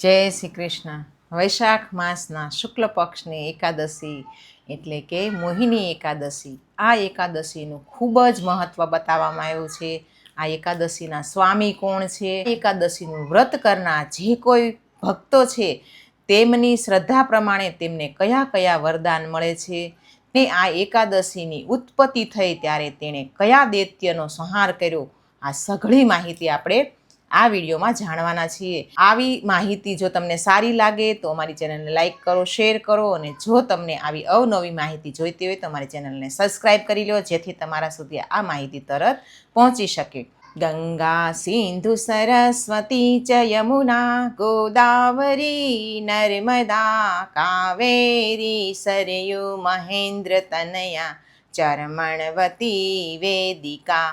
જય શ્રી કૃષ્ણ. વૈશાખ માસના શુક્લ પક્ષની એકાદશી એટલે કે મોહિની એકાદશી. આ એકાદશીનું ખૂબ જ મહત્ત્વ બતાવવામાં આવ્યું છે. આ એકાદશીના સ્વામી કોણ છે? એકાદશીનું વ્રત કરનાર જે કોઈ ભક્તો છે, તેમની શ્રદ્ધા પ્રમાણે તેમને કયા કયા વરદાન મળે છે ને આ એકાદશીની ઉત્પત્તિ થઈ ત્યારે તેણે કયા દૈત્યનો સંહાર કર્યો? આ સઘળી માહિતી આપણે આ વિડીયોમાં જાણવાના છીએ. આવી માહિતી જો તમને સારી લાગે તો અમારી ચેનલને લાઈક કરો, શેર કરો અને જો તમને આવી અવનવી માહિતી જોઈતી હોય તો અમારી ચેનલને સબસ્ક્રાઈબ કરી લો, જેથી તમારા સુધી આ માહિતી તરત પહોંચી શકે. ગંગા સિંધુ સરસ્વતી ચ યમુના ગોદાવરી, નર્મદા, કાવેરી, સરયુ, મહેન્દ્ર, તનયા, ચરમણવતી, વેદિકા.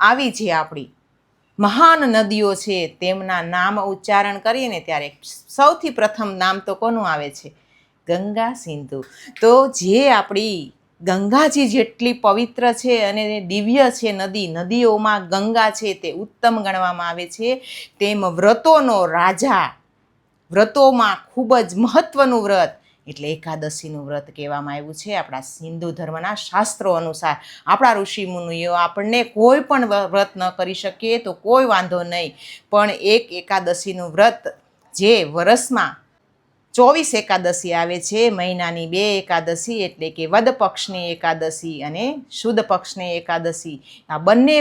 આવી છે આપણી મહાન નદીઓ છે, તેમના નામ ઉચ્ચારણ કરીને ત્યારે સૌથી પ્રથમ નામ તો કોનું આવે છે? ગંગા સિંધુ. તો જે આપણી ગંગાજી જેટલી પવિત્ર છે અને દિવ્ય છે નદી, નદીઓમાં ગંગા છે તે ઉત્તમ ગણવામાં આવે છે. તેમ વ્રતોનો રાજા, વ્રતોમાં ખૂબ જ મહત્ત્વનું વ્રત એટલે એકાદશીનું વ્રત કહેવામાં આવ્યું છે. આપણા હિન્દુ ધર્મના શાસ્ત્રો અનુસાર આપણા ઋષિ મુનિઓ આપણને કોઈ પણ વ્રત ન કરી શકીએ તો કોઈ વાંધો નહીં. પણ એક એકાદશીનું વ્રત જે વરસમાં ચોવીસ એકાદશી આવે છે, મહિનાની બે એકાદશી એટલે કે વદ પક્ષની એકાદશી અને શુદ્ધ પક્ષની એકાદશી. આ બંને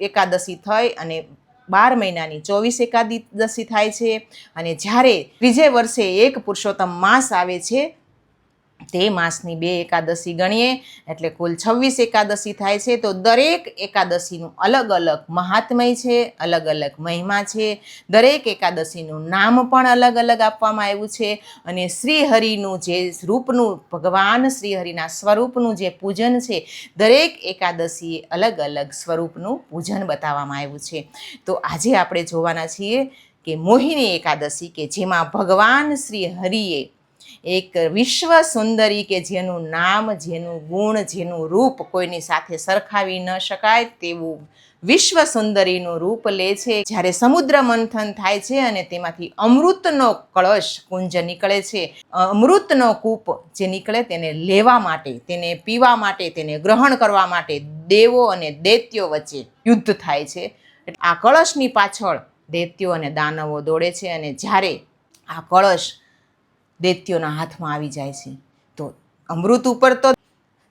એકાદશી થઈ અને બાર મહિનાની ચોવીસ એકાદશી થાય છે અને જ્યારે ત્રીજે વર્ષે એક પુરુષોત્તમ માસ આવે છે તે માસની બે એકાદશી ગણીએ, એટલે કુલ છવ્વીસ એકાદશી થાય છે. તો દરેક એકાદશીનું અલગ અલગ મહાત્મય છે, અલગ અલગ મહિમા છે. દરેક એકાદશીનું નામ પણ અલગ અલગ આપવામાં આવ્યું છે અને શ્રીહરિનું જે રૂપનું, ભગવાન શ્રીહરિના સ્વરૂપનું જે પૂજન છે, દરેક એકાદશીએ અલગ અલગ સ્વરૂપનું પૂજન બતાવવામાં આવ્યું છે. તો આજે આપણે જોવાના છીએ કે મોહિની એકાદશી કે જેમાં ભગવાન શ્રી હરિએ એક વિશ્વ સુંદરી કે જેનું નામ, જેનું ગુણ, જેનું રૂપ કોઈની સાથે સરખાવી ન શકાય તેવું વિશ્વ સુંદરીનું રૂપ લે છે. જ્યારે સમુદ્ર મંથન થાય છે અને તેમાંથી અમૃતનો કળશ કુંજ નીકળે છે. અમૃતનો કૂપ જે નીકળે તેને લેવા માટે, તેને પીવા માટે, તેને ગ્રહણ કરવા માટે દેવો અને દૈત્યો વચ્ચે યુદ્ધ થાય છે. આ કળશની પાછળ દૈત્યો અને દાનવો દોડે છે અને જ્યારે આ કળશ દૈત્યોના હાથમાં આવી જાય છે. તો અમૃત ઉપર તો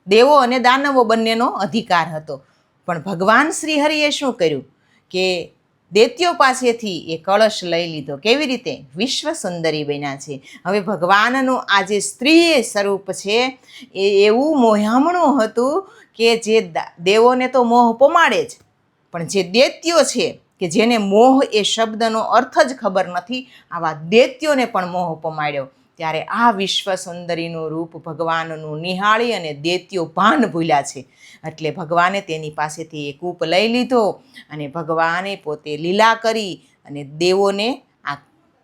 દેવો અને દાનવો બંનેનો અધિકાર હતો. પણ ભગવાન શ્રી હરિએ શું કર્યું? કે દૈત્યો પાસેથી એ કળશ લઈ લીધો. કેવી રીતે? વિશ્વ સુંદરી બન્યા છે. હવે ભગવાનનું આ જે સ્ત્રી સ્વરૂપ છે, એ એવું મોહામણું હતું કે જે દેવોને તો મોહ પમાડે જ. પણ જે દૈત્યો છે, કે જેને મોહ એ શબ્દનો અર્થ જ ખબર નથી, આવા દૈત્યોને પણ મોહ પમાડ્યો. ત્યારે આ વિશ્વ સુંદરીનું રૂપ ભગવાનનું નિહાળી અને દૈત્યો ભાન ભૂલ્યા છે. એટલે ભગવાને તેની પાસેથી એ કૂપ લઈ લીધો અને ભગવાને પોતે લીલા કરી અને દેવોને આ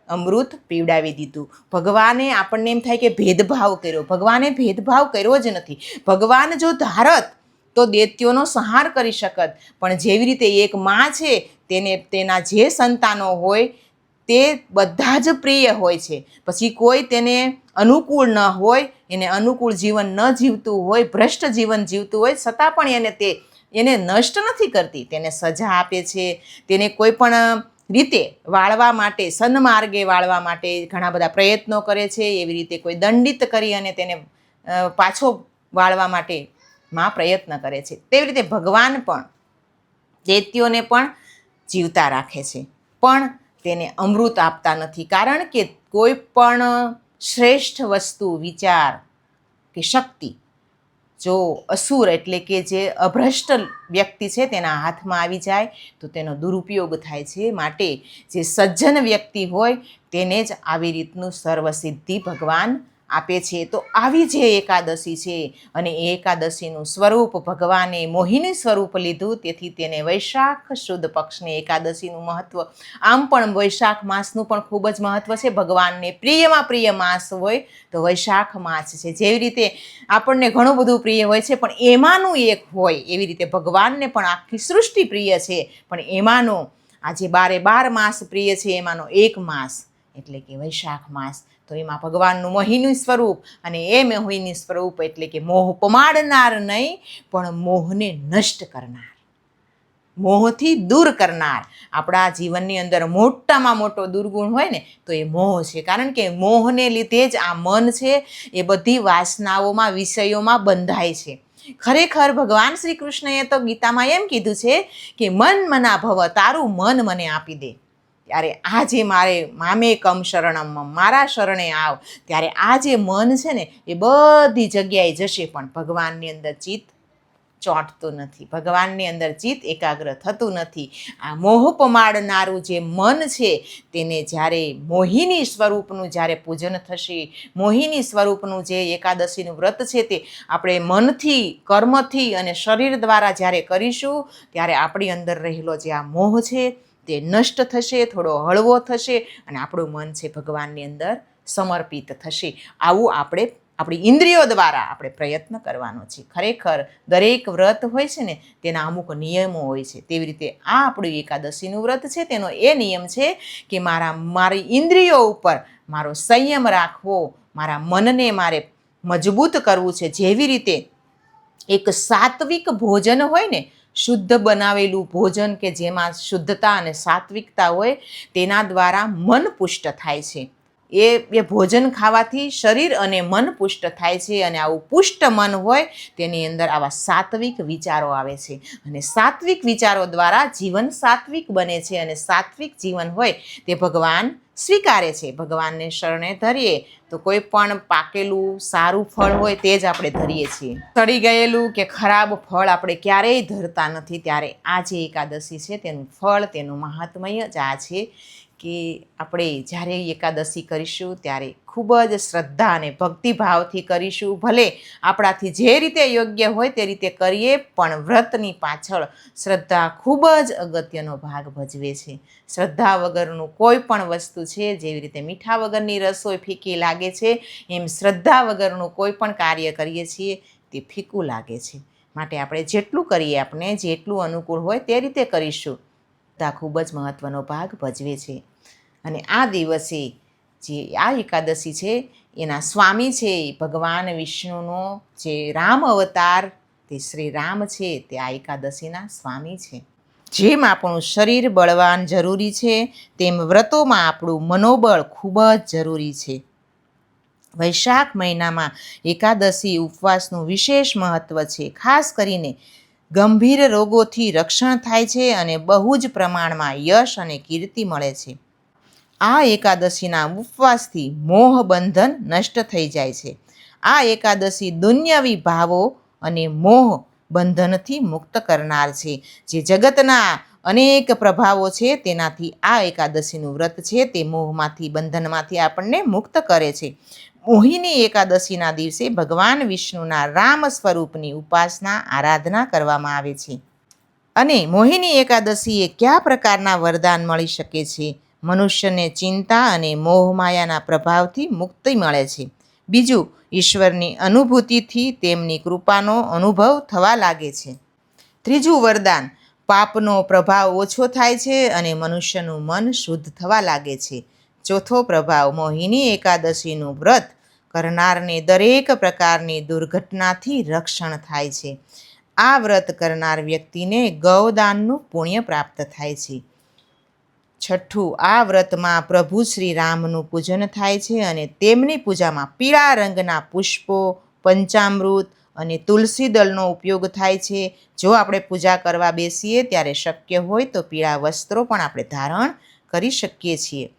અમૃત પીવડાવી દીધું. ભગવાને આપણને એમ થાય કે ભેદભાવ કર્યો. ભગવાને ભેદભાવ કર્યો જ નથી. ભગવાન જો ધારત તો દૈત્યોનો સંહાર કરી શકત. પણ જેવી રીતે એક માં છે, તેને તેના જે સંતાનો હોય તે બધા જ પ્રિય હોય છે. પછી કોઈ તેને અનુકૂળ ન હોય, એને અનુકૂળ જીવન ન જીવતું હોય, ભ્રષ્ટ જીવન જીવતું હોય, છતાં પણ એને તે, એને નષ્ટ નથી કરતી. તેને સજા આપે છે. તેને કોઈ પણ રીતે વાળવા માટે, સન્માર્ગે વાળવા માટે ઘણા બધા પ્રયત્નો કરે છે. એવી રીતે કોઈ દંડિત કરી અને તેને પાછો વાળવા માટે માં પ્રયત્ન કરે છે. તેવી રીતે ભગવાન પણ દૈત્યોને પણ જીવતા રાખે છે. પણ તેને અમૃત આપતા નથી. કારણ કે કોઈ પણ શ્રેષ્ઠ વસ્તુ, વિચાર કે શક્તિ, જો અસુર એટલે કે જે અભ્રષ્ટ વ્યક્તિ છે તેના હાથમાં આવી જાય, તો તેનો દુરુપયોગ થાય છે. માટે જે સજ્જન વ્યક્તિ હોય, તેને જ આવી રીતનું સર્વસિદ્ધિ ભગવાન આપે છે. તો આવી જે એકાદશી છે અને એ એકાદશીનું સ્વરૂપ ભગવાને મોહિની સ્વરૂપ લીધું, તેથી તેને વૈશાખ શુદ્ધ પક્ષની એકાદશીનું મહત્વ. આમ પણ વૈશાખ માસનું પણ ખૂબ જ મહત્વ છે. ભગવાનને પ્રિયમાં પ્રિય માસ હોય તો વૈશાખ માસ છે. જેવી રીતે આપણને ઘણું બધું પ્રિય હોય છે, પણ એમાંનું એક હોય, એવી રીતે ભગવાનને પણ આખી સૃષ્ટિ પ્રિય છે. પણ એમાંનો આજે બારે બાર માસ પ્રિય છે. એમાંનો એક માસ એટલે કે વૈશાખ માસ. તો એમાં ભગવાનનું મોહિની સ્વરૂપ અને એ મોહિની સ્વરૂપ એટલે કે મોહ પમાડનાર નહીં, પણ મોહને નષ્ટ કરનાર. મોહથી દૂર કરનાર. આપણા જીવનની અંદર મોટામાં મોટો દુર્ગુણ હોય ને, તો એ મોહ છે. કારણ કે મોહને લીધે જ આ મન છે, એ બધી વાસનાઓમાં, વિષયોમાં બંધાય છે. ખરેખર ભગવાન શ્રી કૃષ્ણએ તો ગીતામાં એમ કીધું છે કે, મન મના ભવ તારું મન મને આપી દે. ત્યારે આ જે મારે મામે કમ શરણમ, મારા શરણે આવ. ત્યારે આ જે મન છે ને, એ બધી જગ્યાએ જશે, પણ ભગવાનની અંદર ચિત્ત ચોંટતું નથી. ભગવાનની અંદર ચિત્ત એકાગ્ર થતું નથી. આ મોહ પમાડનારું જે મન છે, તેને જ્યારે મોહિની સ્વરૂપનું જ્યારે પૂજન થશે, મોહિની સ્વરૂપનું જે એકાદશીનું વ્રત છે તે આપણે મનથી, કર્મથી અને શરીર દ્વારા જ્યારે કરીશું, ત્યારે આપણી અંદર રહેલો જે આ મોહ છે તે નષ્ટ થશે, થોડો હળવો થશે અને આપણું મન છે ભગવાનની અંદર સમર્પિત થશે. આવું આપણે, આપણી ઇન્દ્રિયો દ્વારા આપણે પ્રયત્ન કરવાનો છે. ખરેખર દરેક વ્રત હોય છે ને, તેના અમુક નિયમો હોય છે. તેવી રીતે આ આપણું એકાદશીનું વ્રત છે, તેનો એ નિયમ છે કે મારા, મારી ઇન્દ્રિયો ઉપર મારો સંયમ રાખવો, મારા મનને મારે મજબૂત કરવું છે. જેવી રીતે એક સાત્વિક ભોજન હોય ને શુદ્ધ બનાવેલું ભોજન કે જેમાં શુદ્ધતા અને સાત્વિકતા હોય તેના દ્વારા મન પુષ્ટ થાય છે. એ એ ભોજન ખાવાથી શરીર અને મન પુષ્ટ થાય છે અને આવું પુષ્ટ મન હોય તેની અંદર આવા સાત્વિક વિચારો આવે છે. અને સાત્વિક વિચારો દ્વારા જીવન સાત્વિક બને છે અને સાત્વિક જીવન હોય તે ભગવાન સ્વીકારે છે. ભગવાનને શરણે ધરીએ તો કોઈ પણ પાકેલું સારું ફળ હોય તે જ આપણે ધરીએ છીએ. સડી ગયેલું કે ખરાબ ફળ આપણે ક્યારેય ધરતા નથી. ત્યારે આ જે એકાદશી છે તેનું ફળ, તેનું મહાત્મય જ આ છે કે આપણે જ્યારે એકાદશી કરીશું, ત્યારે ખૂબ જ શ્રદ્ધા અને ભક્તિભાવથી કરીશું. ભલે આપણાથી જે રીતે યોગ્ય હોય તે રીતે કરીએ, પણ વ્રતની પાછળ શ્રદ્ધા ખૂબ જ અગત્યનો ભાગ ભજવે છે. શ્રદ્ધા વગરનું કોઈ પણ વસ્તુ છે, જેવી રીતે મીઠા વગરની રસોઈ ફીકી લાગે છે, એમ શ્રદ્ધા વગરનું કોઈ પણ કાર્ય કરીએ છીએ, તે ફીકું લાગે છે. માટે આપણે જેટલું કરીએ આપણે, જેટલું અનુકૂળ હોય તે રીતે કરીશું. શ્રદ્ધા ખૂબ જ મહત્ત્વનો ભાગ ભજવે છે. અને આ દિવસે જે આ એકાદશી છે, એના સ્વામી છે ભગવાન વિષ્ણુનો જે રામ અવતાર, તે શ્રી રામ છે, તે આ એકાદશીના સ્વામી છે. જેમ આપણું શરીર બળવાન જરૂરી છે, તેમ વ્રતોમાં આપણું મનોબળ ખૂબ જ જરૂરી છે. વૈશાખ મહિનામાં એકાદશી ઉપવાસનું વિશેષ મહત્ત્વ છે, ખાસ કરીને ગંભીર રોગોથી રક્ષણ થાય છે અને બહુ જ પ્રમાણમાં યશ અને કીર્તિ મળે છે. આ એકાદશીના ઉપવાસથી મોહ બંધન નષ્ટ થઈ જાય છે. આ એકાદશી દુન્યવી ભાવો અને મોહ બંધનથી મુક્ત કરનાર છે. જે જગતના અનેક પ્રભાવો છે, તેનાથી આ એકાદશીનું વ્રત છે, તે મોહમાંથી, બંધનમાંથી આપણને મુક્ત કરે છે. મોહિની એકાદશીના દિવસે ભગવાન વિષ્ણુના રામ સ્વરૂપની ઉપાસના આરાધના કરવામાં આવે છે. અને મોહિની એકાદશીએ કયા પ્રકારના વરદાન મળી શકે છે? મનુષ્યને ચિંતા અને મોહમાયાના પ્રભાવથી મુક્તિ મળે છે. બીજું, ઈશ્વરની અનુભૂતિથી તેમની કૃપાનો અનુભવ થવા લાગે છે. ત્રીજું વરદાન, પાપનો પ્રભાવ ઓછો થાય છે અને મનુષ્યનું મન શુદ્ધ થવા લાગે છે. ચોથો પ્રભાવ, મોહિની એકાદશીનું વ્રત કરનારને દરેક પ્રકારની દુર્ઘટનાથી રક્ષણ થાય છે. આ વ્રત કરનાર વ્યક્તિને ગૌદાનનું પુણ્ય પ્રાપ્ત થાય છે. છઠ્ઠું, આ વ્રતમાં પ્રભુ શ્રી રામનું પૂજન થાય છે અને તેમની પૂજામાં પીળા રંગના પુષ્પો, પંચામૃત અને તુલસી દળનો ઉપયોગ થાય છે. જો આપણે પૂજા કરવા બેસીએ ત્યારે શક્ય હોય તો પીળા વસ્ત્રો પણ આપણે ધારણ કરી શકીએ છીએ.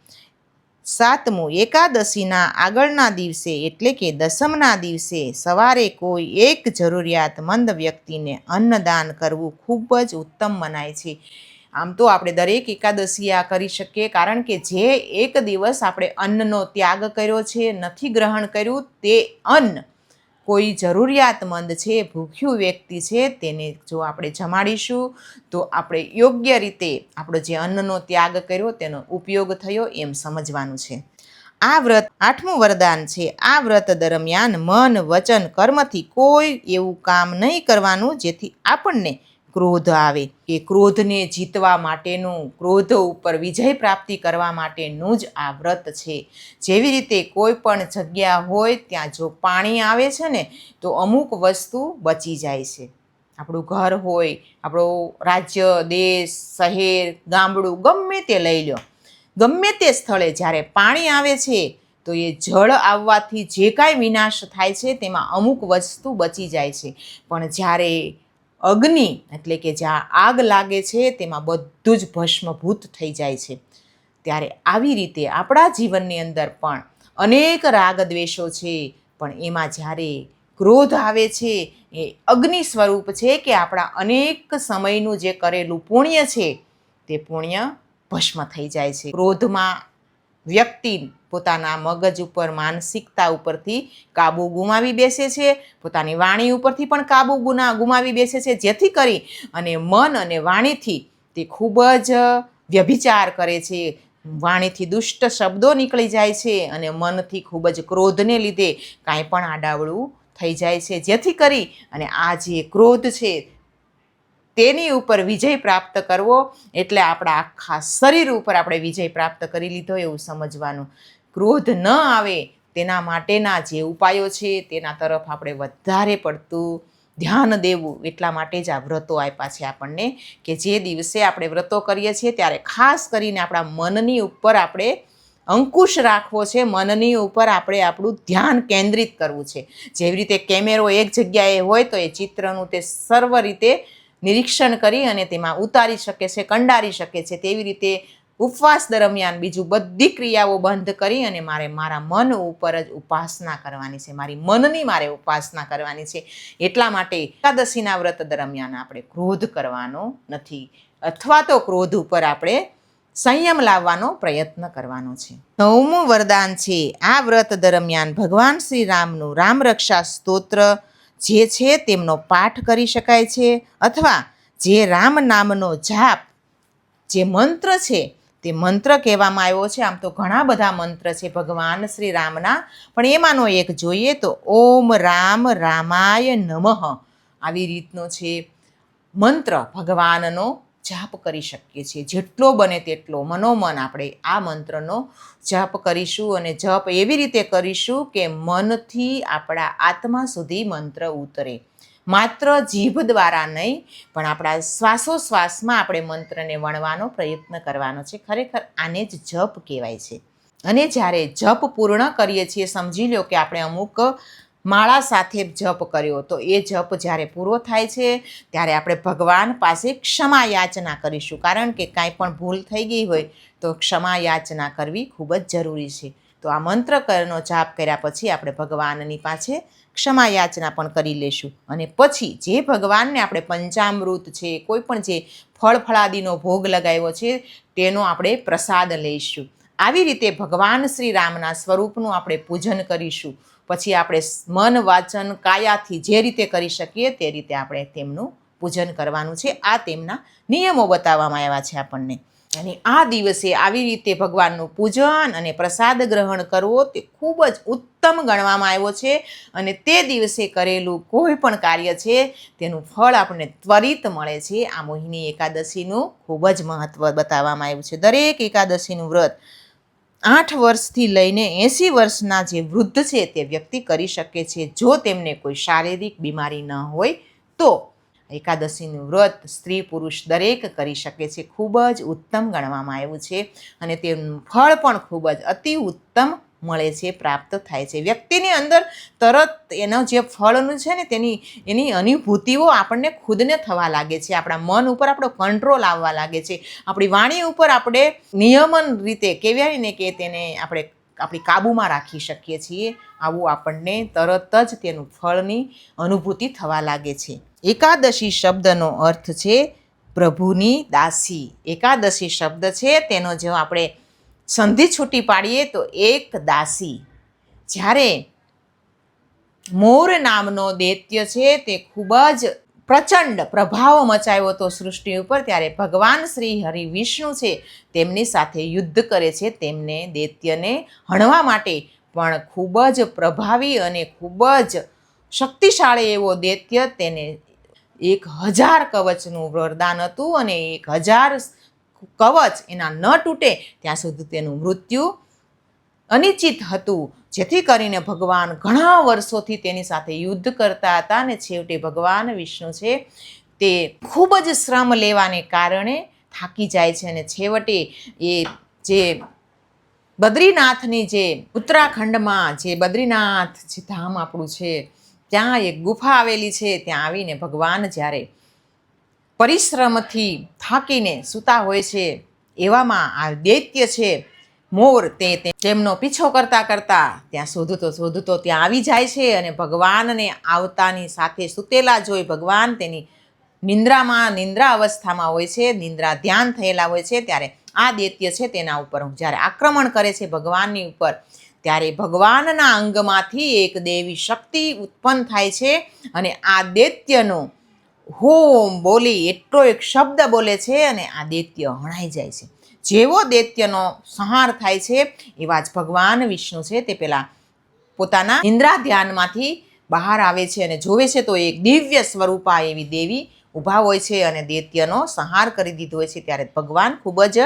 સાતમું એકાદશીના આગળના દિવસે એટલે કે દસમના દિવસે સવારે કોઈ એક જરૂરિયાતમંદ વ્યક્તિને અન્નદાન કરવું ખૂબ જ ઉત્તમ મનાય છે. આમ તો આપણે દરેક એકાદશી આ કરી શકીએ કારણ કે જે એક દિવસ આપણે અન્નનો ત્યાગ કર્યો છે, નથી ગ્રહણ કર્યું, તે અન્ન કોઈ જરૂરિયાતમંદ છે, ભૂખ્યું વ્યક્તિ છે, તેને જો આપણે જમાડીશું, તો આપણે યોગ્ય રીતે આપણો જે અન્નનો ત્યાગ કર્યો તેનો ઉપયોગ થયો એમ સમજવાનું છે. આ વ્રત આઠમું વરદાન છે. આ વ્રત દરમિયાન મન, વચન, કર્મથી કોઈ એવું કામ નહીં કરવાનું જેથી આપણને ક્રોધ આવે. કે ક્રોધને જીતવા માટેનું ક્રોધ ઉપર વિજય પ્રાપ્તિ કરવા માટેનું જ આ વ્રત છે. જેવી રીતે કોઈ પણ જગ્યા હોય ત્યાં જો પાણી આવે છે ને, તો અમુક વસ્તુ બચી જાય છે. આપણું ઘર હોય, આપણું રાજ્ય, દેશ, શહેર, ગામડું, ગમે તે લઈ લો. ગમે તે સ્થળે જ્યારે પાણી આવે છે, તો એ જળ આવવાથી જે કાંઈ વિનાશ થાય છે, તેમાં અમુક વસ્તુ બચી જાય છે. પણ જ્યારે અગ્નિ એટલે કે જ્યાં આગ લાગે છે, તેમાં બધું જ ભસ્મભૂત થઈ જાય છે. ત્યારે આવી રીતે આપણા જીવનની અંદર પણ અનેક રાગ દ્વેષો છે, પણ એમાં જ્યારે ક્રોધ આવે છે, એ અગ્નિ સ્વરૂપ છે કે આપણા અનેક સમયનું જે કરેલું પુણ્ય છે, તે પુણ્ય ભસ્મ થઈ જાય છે. ક્રોધમાં વ્યક્તિ પોતાના મગજ ઉપર, માનસિકતા ઉપરથી કાબુ ગુમાવી બેસે છે. પોતાની વાણી ઉપરથી પણ કાબુ ગુના ગુમાવી બેસે છે. જેથી કરી અને મન અને વાણીથી તે ખૂબ જ વ્યભિચાર કરે છે. વાણીથી દુષ્ટ શબ્દો નીકળી જાય છે અને મનથી ખૂબ જ ક્રોધને લીધે કાંઈ પણ આડાવડું થઈ જાય છે. જેથી કરી અને આ જે ક્રોધ છે તેની ઉપર વિજય પ્રાપ્ત કરવો એટલે આપણા આખા શરીર ઉપર આપણે વિજય પ્રાપ્ત કરી લીધો એવું સમજવાનું. ક્રોધ ન આવે તેના માટેના જે ઉપાયો છે તેના તરફ આપણે વધારે પડતું ધ્યાન દેવું એટલા માટે જ આ વ્રતો આપ્યા છે આપણને કે જે દિવસે આપણે વ્રતો કરીએ છીએ ત્યારે ખાસ કરીને આપણા મનની ઉપર આપણે અંકુશ રાખવો છે, મનની ઉપર આપણે આપણું ધ્યાન કેન્દ્રિત કરવું છે. જેવી રીતે કેમેરો એક જગ્યાએ હોય તો એ ચિત્રનું તે સર્વ રીતે નિરીક્ષણ કરી અને તેમાં ઉતારી શકે છે, કંડારી શકે છે. તેવી રીતે ઉપવાસ દરમિયાન બીજું બધી ક્રિયાઓ બંધ કરી અને મારે મારા મન ઉપર જ ઉપાસના કરવાની છે. મારી મનની મારે ઉપાસના કરવાની છે. એટલા માટે એકાદશીના વ્રત દરમિયાન આપણે ક્રોધ કરવાનો નથી અથવા તો ક્રોધ ઉપર આપણે સંયમ લાવવાનો પ્રયત્ન કરવાનો છે. નવમું વરદાન છે. આ વ્રત દરમિયાન ભગવાન શ્રી રામનું રામરક્ષા સ્તોત્ર જે છે તેમનો પાઠ કરી શકાય છે અથવા જે રામ નામનો જાપ જે મંત્ર છે તે મંત્ર કહેવામાં આવ્યો છે. આમ તો ઘણા બધા મંત્ર છે ભગવાન શ્રી રામના પણ એમાંનો એક જોઈએ તો ઓમ રામ રામાય નમઃ. આવી રીતનો છે મંત્ર ભગવાનનો જાપ કરી શકીએ છીએ. જેટલો બને તેટલો મનોમન આપણે આ મંત્રનો જપ કરીશું અને જપ એવી રીતે કરીશું કે મનથી આપણા આત્મા સુધી મંત્ર ઉતરે. માત્ર જીભ દ્વારા નહીં, પણ આપણા શ્વાસોશ્વાસમાં આપણે મંત્રને વણવાનો પ્રયત્ન કરવાનો છે. ખરેખર આને જ જપ કહેવાય છે. અને જ્યારે જપ પૂર્ણ કરીએ છીએ, સમજી લો કે આપણે અમુક માળા સાથે જપ કર્યો. તો એ જપ જ્યારે પૂરો થાય છે, ત્યારે આપણે ભગવાન પાસે ક્ષમા યાચના કરીશું. કારણ કે કાંઈ પણ ભૂલ થઈ ગઈ હોય, તો ક્ષમા યાચના કરવી ખૂબ જ જરૂરી છે. તો આ મંત્ર કરનો જાપ કર્યા પછી આપણે ભગવાનની પાસે ક્ષમા યાચના પણ કરી લેશું. અને પછી જે ભગવાનને આપણે પંચામૃત છે, કોઈ પણ જે ફળ ફળાદીનો ભોગ લગાવ્યો છે, તેનો આપણે પ્રસાદ લઈશું. આવી રીતે ભગવાન શ્રી રામના સ્વરૂપનું આપણે પૂજન કરીશું. પછી આપણે મન, વાચન, કાયાથી જે રીતે કરી શકીએ તે રીતે આપણે તેમનું પૂજન કરવાનું છે. આ તેમના નિયમો બતાવવામાં આવ્યા છે આપણને. અને આ દિવસે આવી રીતે ભગવાનનું પૂજન અને પ્રસાદ ગ્રહણ કરવો તે ખૂબ જ ઉત્તમ ગણવામાં આવ્યો છે. અને તે દિવસે કરેલું કોઈ પણ કાર્ય છે તેનું ફળ આપણને ત્વરિત મળે છે. આ મોહિની એકાદશીનું ખૂબ જ મહત્ત્વ બતાવવામાં આવ્યું છે. દરેક એકાદશીનું વ્રત આઠ વર્ષથી લઈને એંસી વર્ષના જે વૃદ્ધ છે તે વ્યક્તિ કરી શકે છે. જો તેમને કોઈ શારીરિક બીમારી ન હોય, તો એકાદશીનું વ્રત સ્ત્રી પુરુષ દરેક કરી શકે છે. ખૂબ જ ઉત્તમ ગણવામાં આવ્યું છે અને તેનું ફળ પણ ખૂબ જ અતિ ઉત્તમ મળે છે, પ્રાપ્ત થાય છે. વ્યક્તિની અંદર તરત એનો જે ફળનું છે ને, તેની, એની અનુભૂતિઓ આપણને ખુદને થવા લાગે છે. આપણા મન ઉપર આપણો કંટ્રોલ આવવા લાગે છે. આપણી વાણી ઉપર આપણે નિયમન રીતે કહેવાય ને કે તેને આપણે, આપણી કાબૂમાં રાખી શકીએ છીએ, આવું આપણને તરત જ તેનું ફળની અનુભૂતિ થવા લાગે છે. એકાદશી શબ્દનો અર્થ છે પ્રભુની દાસી. એકાદશી શબ્દ છે, તેનો જો આપણે સંધિ છૂટી પાડીએ તો એક દાસી. જ્યારે મોર નામનો દૈત્ય છે તે ખૂબ જ પ્રચંડ પ્રભાવ મચાવ્યો હતો સૃષ્ટિ ઉપર, ત્યારે ભગવાન શ્રી હરિ વિષ્ણુ છે તેમની સાથે યુદ્ધ કરે છે. તેમને દૈત્યને હણવા માટે પણ ખૂબ જ પ્રભાવી અને ખૂબ જ શક્તિશાળી એવો દૈત્ય તેને એક હજાર કવચનું વરદાન હતું અને એક હજાર કવચ એના ન તૂટે, ત્યાં સુધી તેનું મૃત્યુ અનિશ્ચિત હતું. જેથી કરીને ભગવાન ઘણા વર્ષોથી તેની સાથે યુદ્ધ કરતા હતા અને છેવટે ભગવાન વિષ્ણુ છે તે ખૂબ જ શ્રમ લેવાને કારણે થાકી જાય છે અને છેવટે એ જે બદ્રીનાથની જે ઉત્તરાખંડમાં જે બદ્રીનાથ જે ધામ આપણું છે, ત્યાં એક ગુફા આવેલી છે. ત્યાં આવીને ભગવાન જ્યારે પરિશ્રમથી થાકીને સૂતા હોય છે, એવામાં આ દૈત્ય છે. મોર તે તેમનો પીછો કરતા કરતા ત્યાં શોધતો શોધતો ત્યાં આવી જાય છે અને ભગવાનને આવતાની સાથે સૂતેલા જોઈ ભગવાન તેની નિંદ્રામાં, નિંદ્રા અવસ્થામાં હોય છે, નિંદ્રા ધ્યાન થયેલા હોય છે. ત્યારે આ દૈત્ય છે તેના ઉપર જ્યારે આક્રમણ કરે છે ભગવાનની ઉપર, ત્યારે ભગવાનના અંગમાંથી એક દેવી શક્તિ ઉત્પન્ન થાય છે અને આ દૈત્યનો હોમ બોલી, એટલો એક શબ્દ બોલે છે અને આ દૈત્ય હણાઈ જાય છે. જેવો દૈત્યનો સંહાર થાય છે, એવા જ ભગવાન વિષ્ણુ છે, તે પેલા પોતાના ઇન્દ્રા ધ્યાનમાંથી બહાર આવે છે અને જોવે છે, તો એક દિવ્ય સ્વરૂપા એવી દેવી ઊભા હોય છે અને દૈત્યનો સંહાર કરી દીધો હોય છે. ત્યારે ભગવાન ખૂબ જ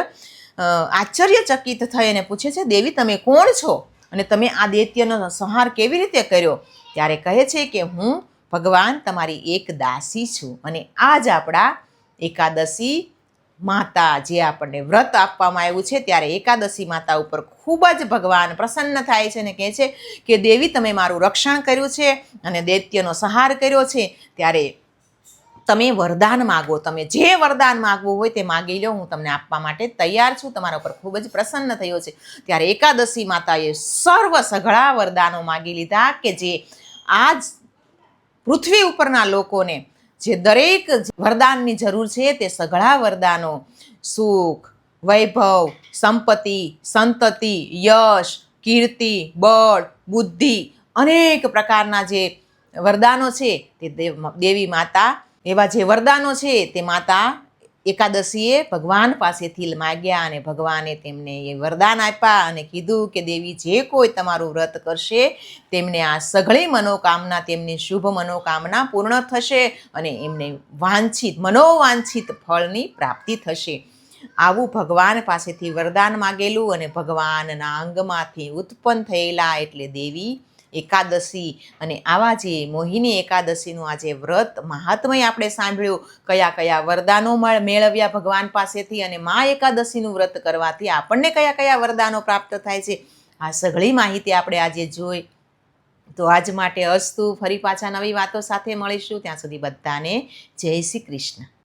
આશ્ચર્યચકિત થઈ અને પૂછે છે, દેવી, તમે કોણ છો? અને તમે આ દૈત્યનો સંહાર કેવી રીતે કર્યો? ત્યારે કહે છે કે હું ભગવાન તમારી એક દાસી છું અને આ જ આપણા એકાદશી માતા જે આપણને વ્રત આપવામાં આવ્યું છે, ત્યારે એકાદશી માતા ઉપર ખૂબ જ ભગવાન પ્રસન્ન થાય છે અને કહે છે કે, દેવી, તમે મારું રક્ષણ કર્યું છે અને દૈત્યનો સહાર કર્યો છે. ત્યારે તમે વરદાન માગો, તમે જે વરદાન માગવું હોય તે માગી લો. હું તમને આપવા માટે તૈયાર છું. તમારા ઉપર ખૂબ જ પ્રસન્ન થયો છે. ત્યારે એકાદશી માતાએ સર્વ સઘળા વરદાનો માગી લીધા કે, જે આજ પૃથ્વી ઉપરના લોકોને જે દરેક વરદાનની જરૂર છે તે સઘળા વરદાનો, સુખ, વૈભવ, સંપત્તિ, સંતતિ, યશ, કીર્તિ, બળ, બુદ્ધિ અનેક પ્રકારના જે વરદાનો છે તે દેવ- માતા, એવા જે વરદાનો છે તે માતા એકાદશીએ ભગવાન પાસેથી માગ્યા અને ભગવાને તેમને એ વરદાન આપ્યા અને કીધું કે, દેવી, જે કોઈ તમારું વ્રત કરશે, તેમને આ સઘળી મનોકામના, તેમની શુભ મનોકામના પૂર્ણ થશે અને એમને વાંછિત, મનોવાંછિત ફળની પ્રાપ્તિ થશે. આવું ભગવાન પાસેથી વરદાન માગેલું અને ભગવાનના અંગમાંથી ઉત્પન્ન થયેલા એટલે દેવી એકાદશી અને આવા જે મોહિની એકાદશીનું આજે વ્રત મહાત્મય આપણે સાંભળ્યું, કયા કયા વરદાનો મળ- મેળવ્યા ભગવાન પાસેથી અને મા એકાદશીનું વ્રત કરવાથી આપણને કયા કયા વરદાનો પ્રાપ્ત થાય છે, આ સઘળી માહિતી આપણે આજે જોઈ. તો આજ માટે અસ્તુ, ફરી પાછા નવી વાતો સાથે મળીશું, ત્યાં સુધી બધાને જય શ્રી કૃષ્ણ.